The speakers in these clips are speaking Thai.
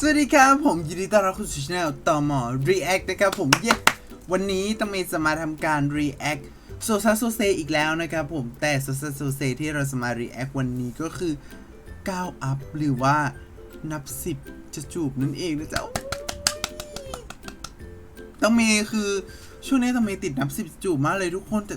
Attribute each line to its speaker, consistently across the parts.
Speaker 1: สวัสดีครับผมยินดีต้อนรับเข้าสู่ช่องต่อหมอ React นะครับผมเย้วันนี้ต้องมีจะมาทำการ React โซซัสโซเซอีกแล้วนะครับผมแต่โซซัสโซเซที่เราจะมา React วันนี้ก็คือ9 up หรือว่านับ 10 จะจูบนั่นเองนะเจ๊ะต้องมีคือช่วงนี้ต้องมีติดนับ 10 จูบมากเลยทุกคนแต่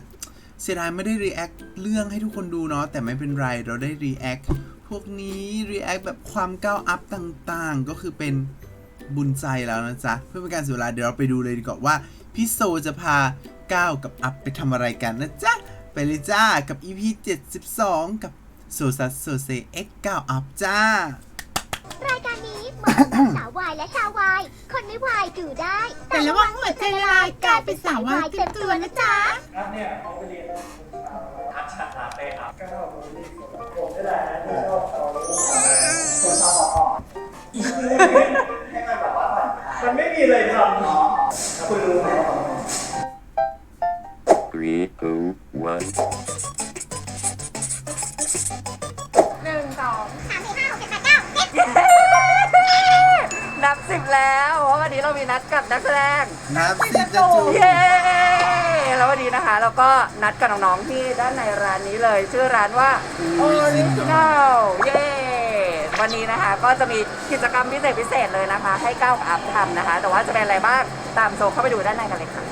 Speaker 1: เสียดายไม่ได้ React เรื่องให้ทุกคนดูเนาะแต่ไม่เป็นไรเราได้ React พวกนี้ React แบบความก้าวอัพต่างๆ ก็คือเป็นบุญใจแล้วนะจ๊ะ เพื่อเป็นการเสียเวลาเดี๋ยวเราไปดูเลยดีกว่าว่าพี่โซจะพาก้าวกับอัพไปทำอะไรกันนะจ๊ะ ไปเลยจ้ากับ EP 72 กับโซซัสโซเซ X 9 อัพจ้า
Speaker 2: รายการนี้เหมาะสำหรับสาววายและชาววาย คนไม่วายดูได้
Speaker 3: แต่ระวังหัวใจละลายกลายเป็นสาววายเต็มตัวนะจ๊ะ
Speaker 4: ครับเนี่ยเขาไปเรียนแล้ว ทักษะลาเต้ครับก็ผมนี่ผมนี่แหละที่ชอบเขาคนชอบอ่อนให้มันแบบว่ามันไม่มีอะไรทำเนาะคุณรู้ไหมว่า
Speaker 5: Three, two, one.
Speaker 3: หนึ่งสอง
Speaker 2: สามสี่ห้าหกเจ็ดแปดเก้าสิบ
Speaker 6: นับสิบแล้ว เพราะวันนี้เรามีนัดกับนักแสดง
Speaker 1: นับสิจะจูบ
Speaker 6: เย้ แล้ววันนี้นะคะเราก็นัดกับน้องๆที่ด้านในร้านนี้เลย ชื่อร้านว่า Original เย้วันนี้นะคะ ก็จะมีกิจกรรมพิเศษพิเศษเลยนะคะ ให้ก้าวกับอัพทำนะคะ แต่ว่าจะเป็นอะไรบ้างตามโซเข้าไปดูด้านในกันเลยค่ะ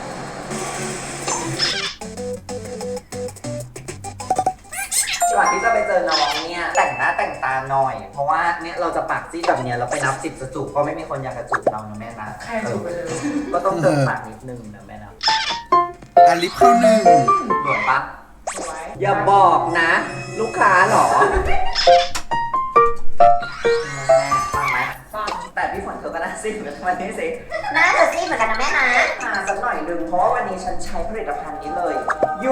Speaker 6: ก่อนที่จะไปเจอน้องเนี่ยแต่งหน้าแต่งตาหน่อย เพราะว่าเนี่ยเราจะปากซีดแบบเนี้ยเราไปนับสิบจะจูบก็ไม่มีคนอยากจะจูบเรานะแม่นะ
Speaker 4: ใครจูบไปเลย
Speaker 6: ก็ต้องเติมปากนิดนึงนะแม่นะ
Speaker 1: อาลิฟเข้าหนึ่ง
Speaker 6: หลวงปะอย่าบอกนะ ลูกค้าเหรอแม่ฟังไหมฟังแต่พี่ฝนเธอก็น่าซิเหมือนวันนี้สิ
Speaker 2: น่าเธอซี่เหมือนกันนะแม่นะ
Speaker 6: มาสักหน่อยหนึงเพราะว่าวันนี้ฉันใช้ผลิตภัณฑ์นี้เลย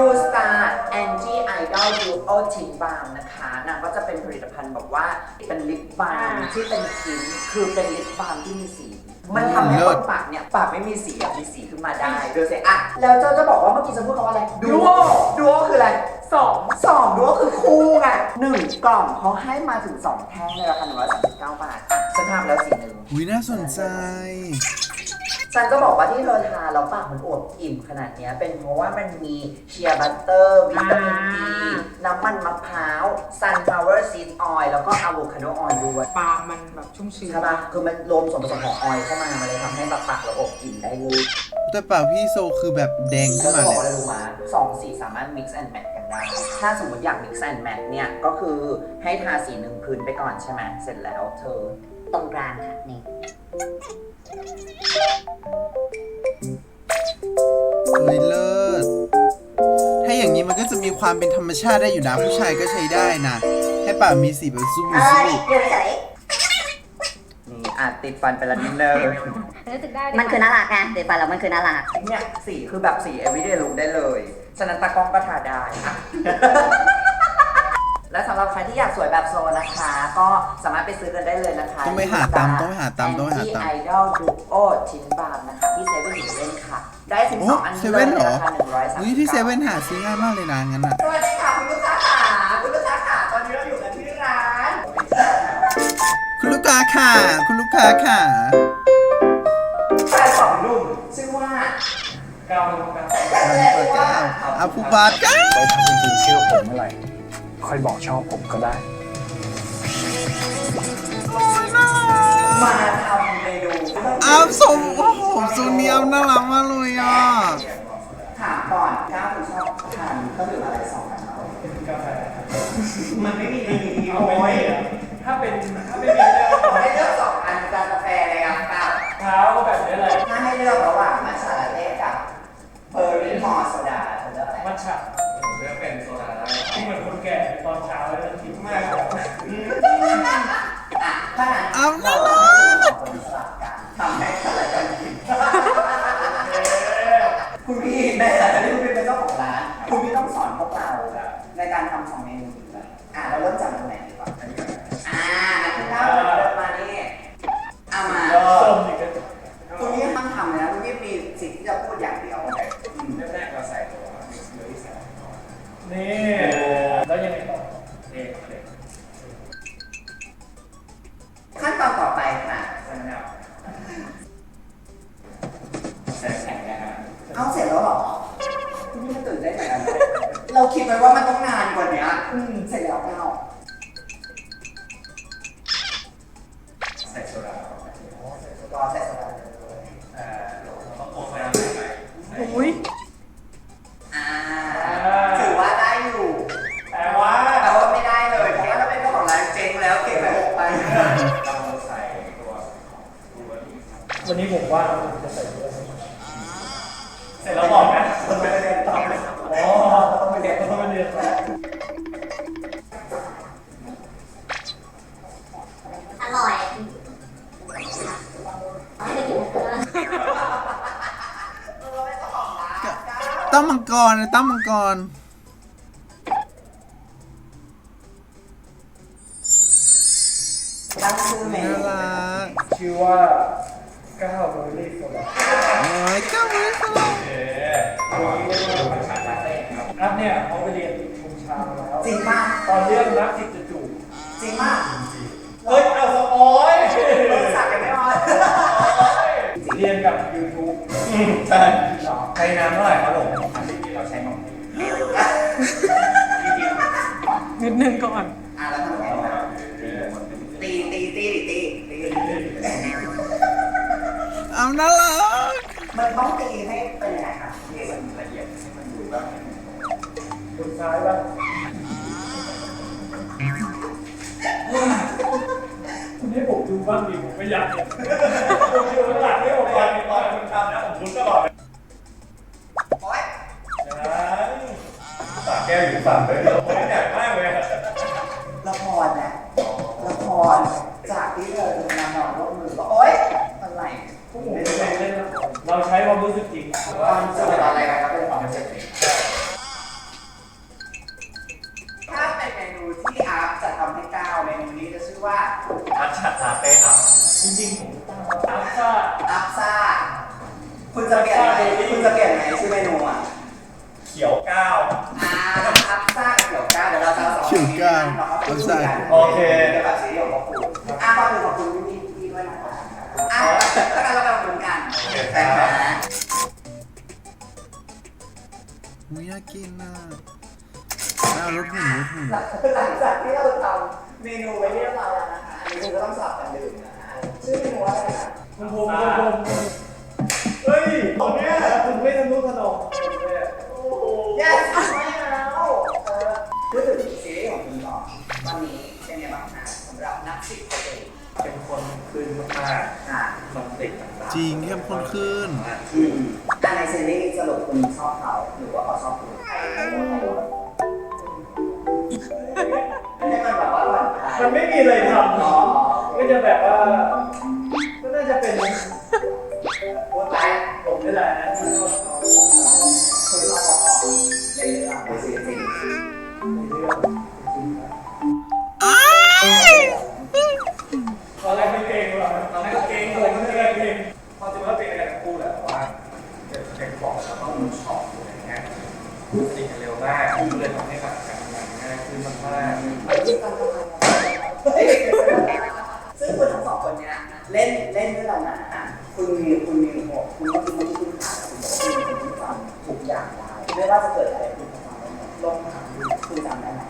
Speaker 6: U Star Anti Idol Duo Tint Balm นะคะนางก็จะเป็นผลิตภัณฑ์แบบว่าเป็นลิปบาล์มที่เป็นทินคือเป็นลิปบาล์มที่มีสี มันทำให้คนปากเนี่ยปากไม่มีสีอะมีสีขึ้นมาได้ดูสิอะแล้วเจ้าจะบอกว่าเมื่อกี้ฉันพูดคำว่าอะไรดูโอดูโอคืออะไรสองสองดูโอคือคู่ไงหนึ่งกล่องเขาให้มาถึงสองแท่งในราคาหนึ่งร้อยสามสิบเก้าบาทอะฉันทำแล้วสีหนึ่ง
Speaker 1: อุ้ยน่าสนใจ
Speaker 6: ฉันจะบอกว่าที่เธอทาแล้วปากมันอวบอิ่มขนาดเนี้ยเป็นเพราะว่ามันมีเชียร์บัตเตอร์วิตามินดีน้ำมันมะพร้าว sunflower seed oil แล้วก็อะโวคาโดออยล์ด้วย
Speaker 3: ปากมันแบบชุ่มชื้น
Speaker 6: ใช่ปะคือมันรวมส่วนผสมของออยล์เข้ามามันเลยทำให้แบบปากเราอบอิ่มได้เลย
Speaker 1: แต่ปากพี่โซคือแบบแดง
Speaker 6: ก็
Speaker 1: ขึ้น
Speaker 6: จะ
Speaker 1: มา
Speaker 6: บอก
Speaker 1: เล
Speaker 6: ว่ายอะไรรู้มาสองสีสามารถ mix and match กันได้ ถ้าสมมติอยาก mix and match เนี่ยก็คือให้ทาสีหนึ่งพื้นไปก่อนใช่ไหมเสร็จแล้วเธอ
Speaker 2: ตรงกลางค่ะนี่
Speaker 1: เฮ้ยเลิศ ถ้าอย่างนี้มันก็จะมีความเป็นธรรมชาติได้อยู่นะ ผู้ชายก็ใช้ได้นะ ให้ปากมีสีแบบซู
Speaker 2: เอ
Speaker 1: ซู
Speaker 2: อนี่อยู่เฉย
Speaker 6: นี่อาจติดฟันไปละนิดนึง
Speaker 2: มันคือน่ารักไงเดี๋ยวไปแล้วมันคือน่ารัก
Speaker 6: เนี่ยสีคือแบบสี everyday look ได้เลย ฉะนั้นตากล้องก็ทาได้อะ และสำหรับใครที่อยากสวยแบบโซนะคะ ก็สามารถไปซื้อกันได้เลยนะคะ
Speaker 1: ต้องไปหาตามต้องไปหาตามต้องไปหาตาม
Speaker 6: ไอดอลดูโอชิ้นบามนะคะที่เซเว่นอีเลนค่ะ ได้ถึง
Speaker 1: โอ้
Speaker 6: สองอัน
Speaker 1: เซ
Speaker 6: นี้เล
Speaker 1: เว่
Speaker 6: ย
Speaker 1: น
Speaker 6: ใน
Speaker 1: เหรอ
Speaker 6: ราคาหนึ่งร้อยสาม
Speaker 1: อุ้ยที่เซเว่นหาซื้อง่ายมากเลยนะงั้นอะ
Speaker 6: สวัสดีค่ะคุณลูกค้าค่ะคุณลูกค้าค่ะตอนนี้เราอยู่กันที่ร้าน
Speaker 1: คุณลูกค้าค่ะ คุณลูกค้าค่ะ
Speaker 6: แฟนสองหนุ่มชื่อว่า
Speaker 4: เก้าโมงกัน
Speaker 1: อาภูบาทก้า
Speaker 4: ไว้ทำจริงๆเชื่อผมเมื่อไหร่ ค่อยบอกชอบผมก็ได้
Speaker 6: มาทำเมนู
Speaker 1: อาสมโอ้โหซูเนียมน่ารักมากเลยอะ
Speaker 6: ถามก่อนก้าวคุณชอบทานเครื่องดื่มอะไรสองอันเอา
Speaker 4: กาแฟ
Speaker 6: มันไม่มีในนี้
Speaker 4: เอา
Speaker 6: โอ้
Speaker 4: ไว้
Speaker 6: ย
Speaker 4: ถ้าเป็นถ้าไม่มีเรื่อง
Speaker 6: ขอให้เลือกสองอันจานกาแฟเลยครับก้าว
Speaker 4: เท้าแบบนี้เลย
Speaker 6: ถ้าให้เลือกระหว่างมัทฉะลาเต้กับเบอร์รี่มอสโซดาคุณเลือกอะไร
Speaker 4: มัทฉะ
Speaker 6: ถ้
Speaker 1: เรา
Speaker 6: คิดไว้ว่ามันต้องนาน
Speaker 4: ก
Speaker 6: ว่า
Speaker 4: เนี้
Speaker 6: ย
Speaker 4: อื
Speaker 5: มเส
Speaker 4: ร็จแล้วเป
Speaker 5: ล่า
Speaker 1: ต้องมังกรนะต้องมังกร
Speaker 6: ตั้งชื่อเม
Speaker 1: น่า
Speaker 6: นู
Speaker 1: รัก
Speaker 5: ชื่อว่าก้าวเบอร์รี่โซดา
Speaker 1: โอ้ยก้าวเลยสลบ
Speaker 4: เอ๊ะตัวนี้เรียกว่าผัดฉาลาเต้ครับ
Speaker 5: อัพเนี่ยเขาไปเรียนชุมชามาแล้ว
Speaker 6: จริงป่ะ
Speaker 5: ตอนเรื่องรักจิตจะจูบ
Speaker 6: จริงป่ะ
Speaker 4: เฮ้ย เอาสปอย
Speaker 6: เปิดสักกันไม่พอ
Speaker 5: เรียนกับ YouTube
Speaker 4: ใช่ใช้น้ำเท่าไหร่ครับผม นิ
Speaker 3: ดนึงก่อน
Speaker 6: อะแล้วทำไงต่อตีตีตีตีตีตี
Speaker 1: เอาน่ารัก
Speaker 6: มันต้องตีให้เป็นยังไงคะตีมันละเอียดให้มันดูแบบ
Speaker 5: บนซ้ายบ้างคุณให้ผมดูบ้างดิผมไม่อยากเห็นผมดูข้างหลังไม่ออกไป
Speaker 4: ตอนคุณทำนะผมคุ้นตลอดเลย
Speaker 6: โอ๊ย
Speaker 4: ปากแก้วอยู่ฝั่งเลย
Speaker 5: ชื่
Speaker 6: อว่า
Speaker 4: ผัดฉาลาเต้ครับ
Speaker 5: จริงๆผมอัพซ่า
Speaker 6: อัพซ่าคุณจะเปลี่ยนไหมคุณจะเปลี่ยนไหมชื่อเมนูอะ
Speaker 4: เขียวก้าว
Speaker 6: อ่าอัพซ่ากับเขียวก้าวเดี๋ยวเราจะสอง
Speaker 1: เขียวก้าวอัพซ่า
Speaker 6: โอเคเดี๋ยวแบบซีรีส์ของคุณอะขอบคุณขอบคุณพี่พี่ด้วยนะคะอะแล้วกันเราไปดูกันแต่นะ
Speaker 1: อุ้ยอยากินน่ะเอารถหุ่นรถหุ่น
Speaker 6: หลังจากที่เราทำ เมนูไว้เรียบร้อยแล้วนะคะอันนี้คุณก็ต้องสลับกันดื่มนะคะชื่อเมนูว่าอะไรนะ
Speaker 5: คุณภูมิคุณภูมิเฮ้ยตอนเนี้ยคุณไม่ทะนุถนอมเลยอะ
Speaker 6: yes ไม่แล้วเออพูดถึงซีรีส์ของคุณต่อวันนี้เป็นไงบ้างคะสำหรับนักสิบคนเอง
Speaker 4: เป็นคนขึ้นมาก
Speaker 6: ค่ะ
Speaker 4: ๆมันติดต่างๆ
Speaker 1: จริงเข้มข้นขึ้น
Speaker 6: อืมอั บอ
Speaker 5: กแล้
Speaker 4: วต้องมีช็อตอะไรเงี้ยพูดสนิทกันเร็วมากเลยทำให้แบบการทำงานง่ายขึ้นมาก
Speaker 6: ไปที่การทำงานซึ่งคุณทั้งสองคนเนี่ยเล่นเล่นด้วยกันนะคุณมีคุณมีหัวคุณก็คือมีคุณขาดคุณบอกว่าคุณเป็นคนที่จำทุกอย่างได้ไม่ว่าจะเกิดอะไรคุณจำได้หมดลองถามดูคุณจำได้ไหม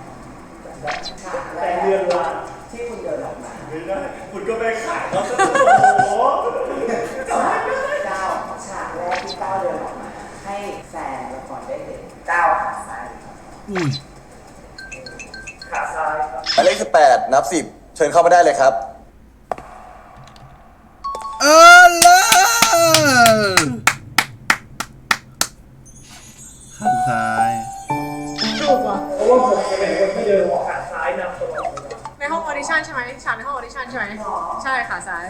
Speaker 5: แต่เรื่อนราง
Speaker 6: ที่คุณเดินออกมา
Speaker 4: ไม่ได้คุณก็ไปขายเขาซะโอ้โห
Speaker 6: ฉากก้าวฉากแรกที่ก้าวเดินออกมา ให้แฟนละครได้เห็นก้าวขาซ้าย
Speaker 1: อุ้ย
Speaker 5: ขาซ้ายครับ
Speaker 7: หมายเลข18นับ10เชิญเข้ามาได้เลยครับ
Speaker 1: เออเลิศข้างซ้าย
Speaker 3: ถูกอะ
Speaker 5: เพราะว่าผมจะเป็นคนที่เดินหัวขาซ้ายนำตลอดเวลา
Speaker 3: ในห้องออดิชั่นใช่ไหมฉากในห้องออดิชั่นใช่ไหมใช่ค่ะซ้าย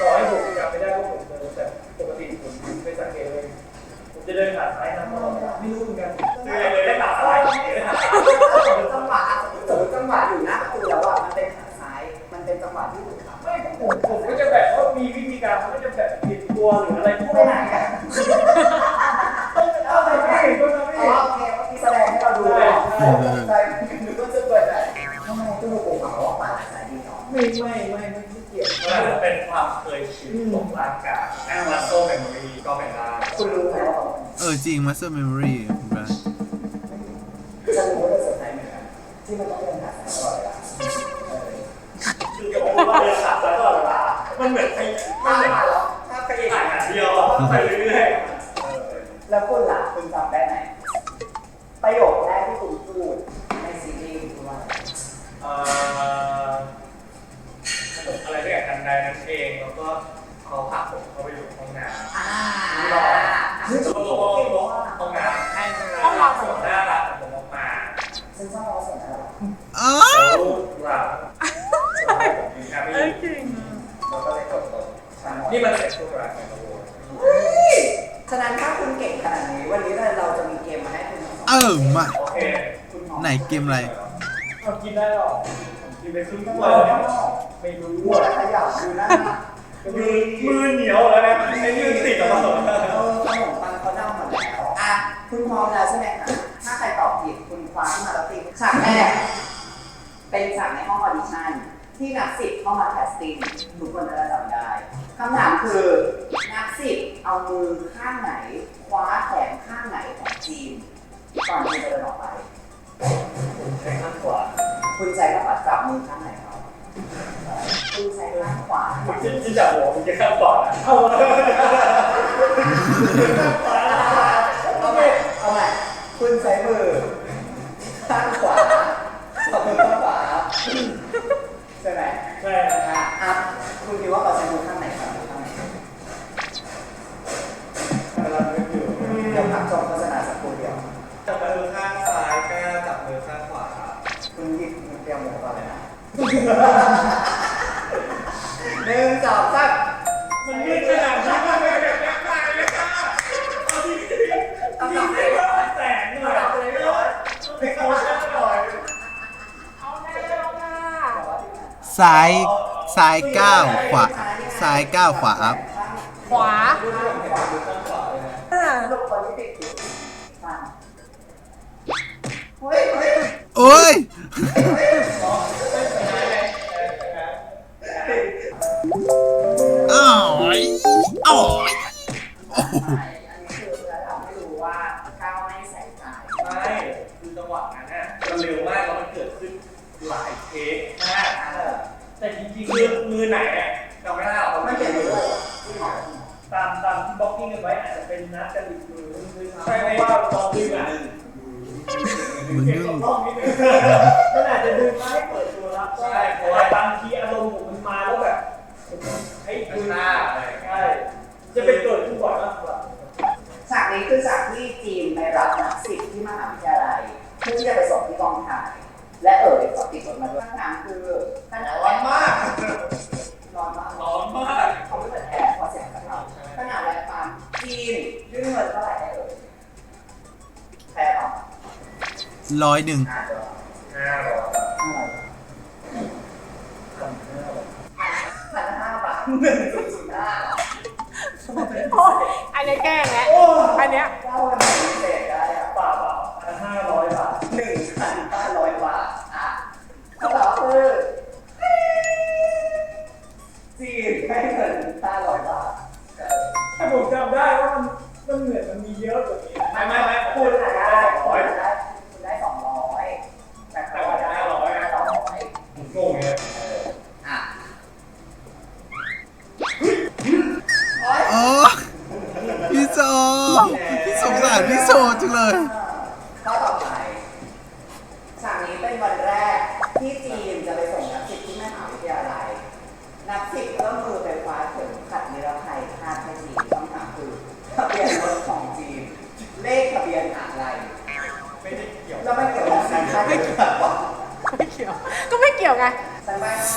Speaker 5: ต่อให้ผมจำไม่ได้ว่าผมเดินแต่ปกติผมไม่สังเกตเลยผมจะเดินขาซ้ายน
Speaker 6: แบ
Speaker 5: บผิดตัวหรืออะไรพวก
Speaker 6: ไป
Speaker 5: นั้
Speaker 6: ไหนกัน
Speaker 5: เอาไปไม่ก็ไม่
Speaker 6: อ๋อโอเคเมื่อกี้แสดงให้เราดูเลยใช่นึกว่าจะเปิดอะไรทำไมตู้ผมเขาออกมาสายดีเนาะ
Speaker 5: ไม่ไม่ไม่ไม่ไม่เกี่ยว
Speaker 4: มันอาจจะเป็นความเคยชินของร่างกายแอมมาโซเมมโมรีก็เป็นได้
Speaker 6: คุณรู้ไหมว่า
Speaker 1: เออจริง Master Memory คุณแม่
Speaker 6: จะรู้ว่าจะเซอร์ไพรส์เหมือนกันที่มันต้องเดินขาซ้ายตลอดเวลา
Speaker 4: คือจะบอกว่าเดินขาซ้ายตลอดเวลา
Speaker 5: มันเหมือนไป
Speaker 6: ถ้ามาแล้ว
Speaker 5: เดียวอะไปเรื่อย
Speaker 6: แล้วคุณล่ะคุณจำได้ไหมประโยคแรกที่คุณพูดในซีรีส์คุณพูดว่าอะไร
Speaker 5: ๆเอ่อขนมอะไรสักอย่างกันใดนั่นเองแล้วก็เขาผลักผมเข้าไปอยู่ห้องน้ำ
Speaker 6: อ่า
Speaker 5: รอโอ้โหห้องน้ำให้ห้องน้ำสวยน่ารักของผมออกมา
Speaker 6: ฉันชอบเราเสียงอะไร
Speaker 1: อ๋อ
Speaker 5: แล้วเราผมแฮปปี้
Speaker 6: เราก็เลยกดลงฉัน
Speaker 5: นี่มันเสร็จทุกรายการโอ้
Speaker 6: ฉะ เอ
Speaker 1: อมาไหนเกมอะไร
Speaker 5: กินได้หรอกินไปครึ่งถ้ว
Speaker 6: ยย
Speaker 5: แล้วไม่รู้
Speaker 6: หัวขยับดูหน้า
Speaker 5: มือมือเหนียวแล้วนะไอ้นี่มันติดกับเรา
Speaker 6: เออขนมปังเขาเน่าหมดแล้วอะคุณพร้อมแล้วใช่ไหมคะถ้าใครตอบผิดคุณคว้าขึ้นมาแล้วตีฉากแรกเป็นฉากในห้องออดิชั่นที่นักสิบเข้ามาแคสติ้งทุกคนน่าจะจำได้คำถามคือนักสิบเอามือข้างไหน คว้าแขนข้างไหนของจีน ก่อนที่จะเดินออกไป
Speaker 5: ใช้ข้างขวา
Speaker 6: คุณใช้กระปัดจับมือข้างไหนเขาคุณใช้ข้างขวา
Speaker 5: ผมจะที่จับหัวผมจะข้างขวาเอาเลย
Speaker 6: เอาใหม่เอาใหม่คุณใช้มือข้างขวาจับมือข้างขวาใช่ไหม
Speaker 5: ใช่
Speaker 6: อะอะคุณคิดว่าเขาใช้มือข้างไหนครับมือข้างไหน
Speaker 5: กำลังนึกอยู่
Speaker 6: เดี๋ยวพักชม
Speaker 5: จับมือข้างซ้ายก็จับมือข้างขวา
Speaker 6: คุณหยิบคุณเตรียมหมูก่อนเลยนะหนึ่งสองสาม
Speaker 5: มันยืดขนาดนี้มันไม่แบบยักษ์ตายเลยค่ะเอาที่ที่ที่ว่าแสงหน่อยไปโค้ชหน่อย
Speaker 1: ซ้ายซ้ายก้าวขวาซ้ายก้าวขวาอัพ
Speaker 3: ขวา
Speaker 1: โอ้ย อ้าวอ้าวโอ้โห
Speaker 6: อันนี้คือเพื่อทำให้รู้ว่าก้าวไม่ใส่ใจ
Speaker 5: ไม่คือจังหวะนั้นน่ะมันเร็วมากแล้วมันเกิดขึ้นหลายเทคมาก
Speaker 6: เออ
Speaker 5: แต่จริงๆคือมือไหนอะจำไม่ได้หรอก
Speaker 6: ไม่เปลี่ยนเลย
Speaker 5: ตามตามที่บล็อกกิ้งกันไว้อาจจะเป็นนัดกันอีกมือนึงใช่เพราะว่าบล็อกกิ้งอะ
Speaker 1: มือ
Speaker 5: เก็บ
Speaker 1: นึ่ง
Speaker 5: ของรอบนิดนึงมันอาจจะดึงมาให้เปิดตัวรับใช่เพราะว่าบางทีอารมณ์
Speaker 6: ร้อยห
Speaker 1: นึ่ง
Speaker 6: ห้าตัว
Speaker 5: ห้าร้อย
Speaker 6: พันห้าบาทหนึ่งจุดศูนย์ห้า
Speaker 3: โอ้ยอันนี้แกล้งแล้ว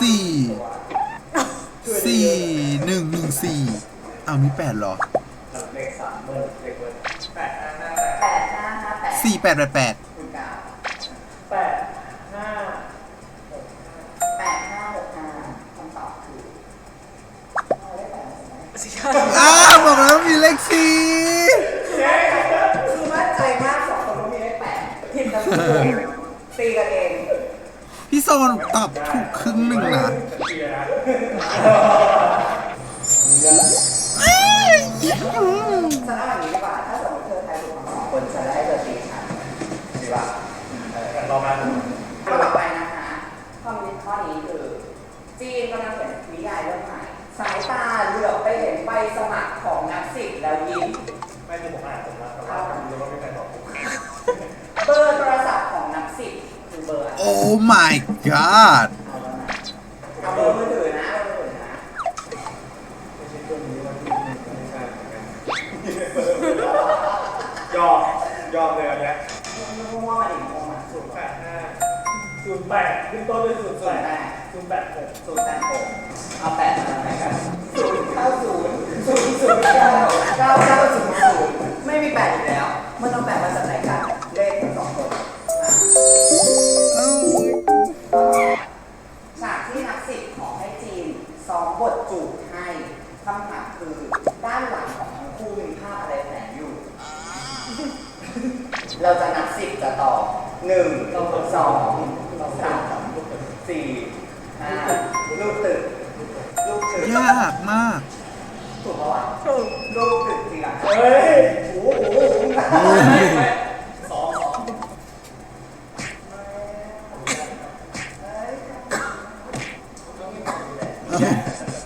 Speaker 5: สี่
Speaker 6: สี่ห
Speaker 5: นึ่
Speaker 1: ง
Speaker 6: หนึ่ง
Speaker 1: สี่อ้าวมีแปดเหรอ
Speaker 5: เลขสามเบอร์เลขเบอร์แปดห้าห้า
Speaker 6: แปดห้าห้าแปด
Speaker 1: สี่แปดแปดแปด
Speaker 6: คุณกาว
Speaker 5: แปดห้า
Speaker 6: แปดห้าหกห้าคำตอบคือเอาเลขแปดมาใช่ไหม
Speaker 1: อ้าวบอกแล้วมีเลขสี่
Speaker 6: คือมั่นใจมากสองคนว่ามีเลขแปดผิดทั้งคู่ตีกันเอง
Speaker 1: พี่โซนตอบถูกครึ่ง หนึ่งนะ
Speaker 6: ดหกเอาแป
Speaker 4: ด
Speaker 6: มาทำไมกันศูนย์เก้าศูนย์ศูนย์ศูนย์เก้าเก้าเก้าศูนย์ศูนย์ไม่มีแปด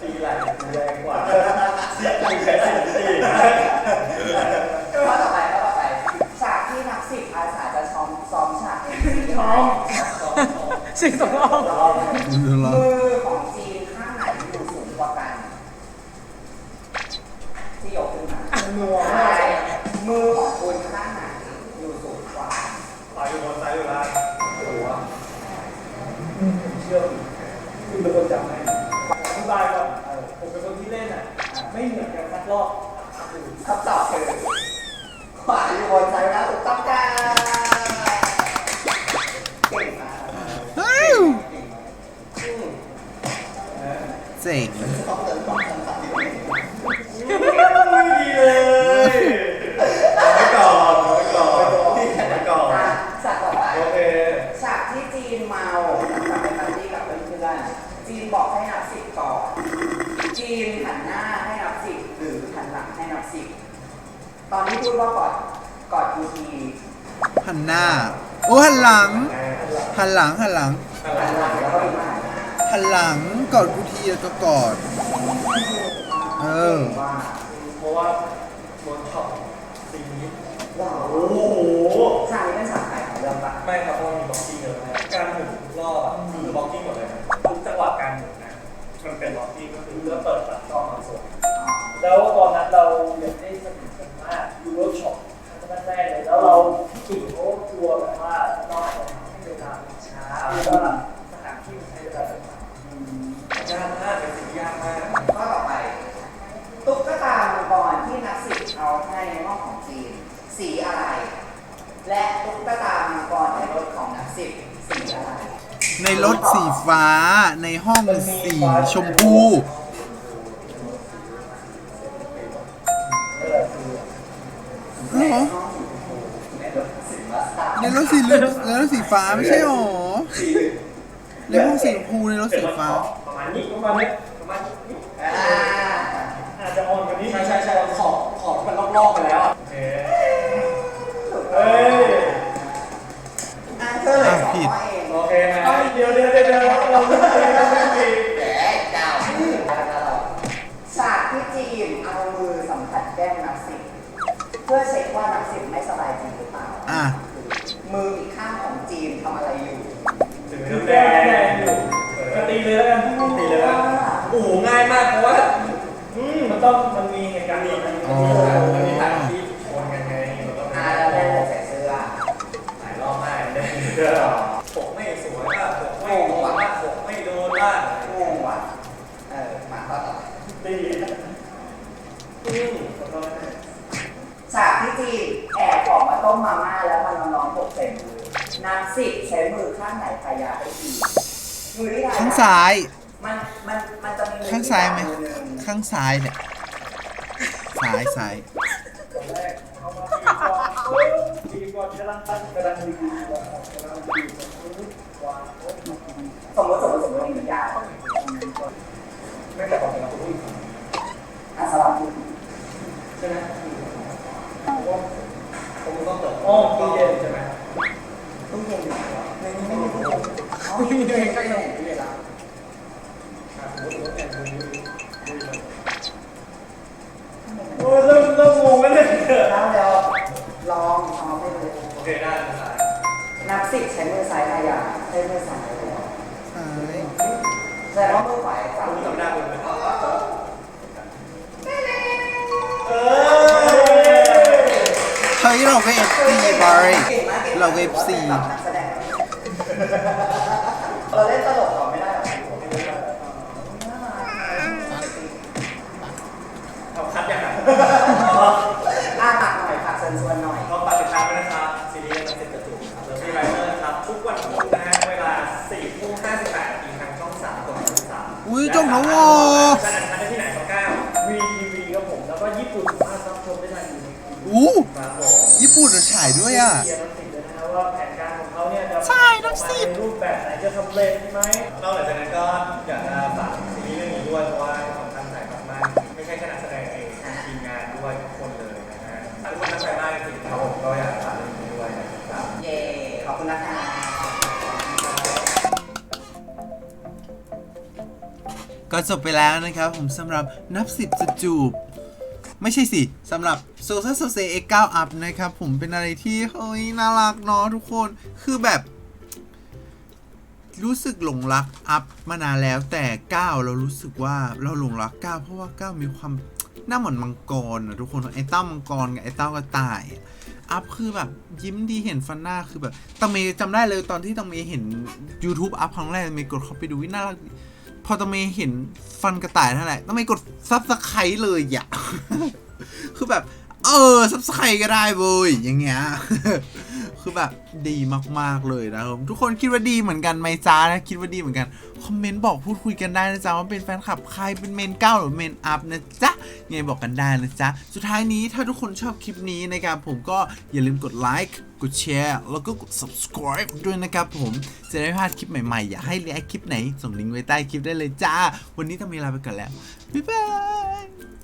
Speaker 6: ตีไหล่แรงกว่า
Speaker 4: เสียตังค์แค่สิบที
Speaker 6: ข้อต่อไปข้อต่อไปฉากที่นักสิบอาสาจะซ้อมซ้อมฉากเอ็นซี
Speaker 5: ซ้อม
Speaker 3: สิ่งส
Speaker 6: องมื
Speaker 1: อ
Speaker 6: สองเติมสามสิบเอ็ด
Speaker 5: ไม่ดีเลย
Speaker 4: ไว้ก่อนไว้ก่อนไปก่อน
Speaker 6: อะฉากต่อไป
Speaker 4: โอเค
Speaker 6: ฉากที่จีนเมาทำเป็นปาร์ตี้กับเพื่อนๆจีนบอกให้นับสิบก่อนจีนหันหน้าให้นับสิบหรือหันหลังให้นับสิบตอนที่พูดว่ากอดกอดกูที
Speaker 1: หันหน้าโอ้หันหลังหันหลังหันหลัง
Speaker 6: หันหลังแล้วก็อีกหันหน้า
Speaker 1: หันหลังกอดกู ทีแล้วก็กอด เออ
Speaker 4: ชมพูเหรอ
Speaker 5: ใน
Speaker 6: รถสี
Speaker 1: เหลืองในรถสีฟ้าไม่ใช่หรอในห้องสีชมพูในรถสีฟ้า
Speaker 5: ประมาณนี้ประมาณนี้ประมาณนี้
Speaker 6: อ่า
Speaker 5: อาจจะอ่อนกว่านี้
Speaker 4: ใช่ใช่ใช่ขอบขอบมันรอบๆไปแล้วอะโอเค
Speaker 5: เฮ้ย
Speaker 6: อ่าเธอ
Speaker 1: ผิด
Speaker 6: ข้อเอง
Speaker 4: โอเคนะ
Speaker 5: เดียวเดี๋ยวเดี๋ยวเดี๋ยวเราไม่ได้เราไม่ได้
Speaker 6: แหมเจ้าฉากที่จีนเอามือสัมผัสแก้มนักสิทธิ์เพื่อเช็คว่านักสิทธิ์ไม่สบายจริงหรือเปล่า
Speaker 1: อะ
Speaker 6: มืออีกข้างของจีนทำอะไรอยู่
Speaker 4: ถึง
Speaker 5: คือ
Speaker 4: น้ำแด
Speaker 5: แก้
Speaker 4: ง
Speaker 5: แดงอยู่ก็ตีเลยแล้วกัน
Speaker 4: ตีเลยนะโอ้โหง่ายมากเพราะว่า
Speaker 5: อืม มันต้อง มันมีเหตุการณ์นี้มัน
Speaker 1: อ๋อ
Speaker 4: มันมีทาง
Speaker 1: ซ้าย
Speaker 6: มันมันมันจะมีมือ
Speaker 1: ข้างซ้ายไหม
Speaker 6: มือนึ่ง
Speaker 1: ข้างซ้ายเนี่ยซ้ายซ้าย
Speaker 5: แรกเขามาตีก่อนปึ๊บตีก่อนกำลังตั้งกำลังดีกำลังดีปึ๊บวางปึ๊บ
Speaker 6: สมมติสมมติสมมติมียา
Speaker 4: ไม่แต่ความจริงเราพูด
Speaker 6: อะสลับมือ
Speaker 4: ใช่ไหมผมต้องเติม
Speaker 5: อ๋อตู้เย็น
Speaker 4: 33
Speaker 1: อุ้ยจงนะวอ
Speaker 4: จะอันทันได้ที่ไหนก็ก้าววีทีวีครับผม แล้วก็ญี่ปุ่นสามารถรับชมได้ทางยูทูบ
Speaker 1: อู้
Speaker 4: ครับผม
Speaker 1: ญี่ปุ่นจะฉายด้วยอะ
Speaker 4: เชียร์นักสิบเลยนะครับว่าแผนการของเขาเนี่ยจะ
Speaker 1: ใช่นักสิบ
Speaker 4: ออกมาในรูปแบบไหนจะสำเร็จไหม ก็จบ
Speaker 1: ไปแล้วนะครับผมสำหรับนับสิบจะจูบ ไม่ใช่สิสำหรับโซซัสโซเซเอ็กเก้าอัพนะครับ ผมเป็นอะไรที่เฮ้ยน่ารักเนาะทุกคนคือแบบ รู้สึกหลงรักอัพมานานแล้วแต่ก้าวเรารู้สึกว่าเราหลงรักก้าวเพราะว่าก้าวมีความหน้าเหมือนมังกรอะทุกคนไอ้เต้ามังกรกับไอ้เต้ากระต่ายอัพคือแบบยิ้มดีเห็นฟันหน้าคือแบบตังเมย์จำได้เลยตอนที่ตังเมย์เห็น YouTube อัพครั้งแรกตังเมย์กดเข้าไปดูวิน่ารัก พอตเมเห็นฟันกระต่ายเท่าไหร่ตังมย์กดซับสไครต์เลยอะ คือแบบ เออซับสไครต์ก็ได้เว้ยอย่างเงี้ย คือแบบดีมากๆเลยนะครับทุกคนคิดว่าดีเหมือนกันไหมจ้านะคิดว่าดีเหมือนกันคอมเมนต์บอกพูดคุยกันได้นะจ๊ะว่าเป็นแฟนคลับใครเป็นเมนเก้าหรือเมนอัพนะจ๊ะยังไงบอกกันได้นะจ๊ะสุดท้ายนี้ถ้าทุกคนชอบคลิปนี้นะครับผมก็อย่าลืมกดไลค์กดแชร์แล้วก็กด subscribe ด้วยนะครับผมจะได้พลาดคลิปใหม่ๆ อยากให้รีแอคคลิปไหนส่งลิงก์ไว้ใต้คลิปได้เลยจ้า วันนี้ต้องมีลาไปก่อนแล้ว บ๊ายบาย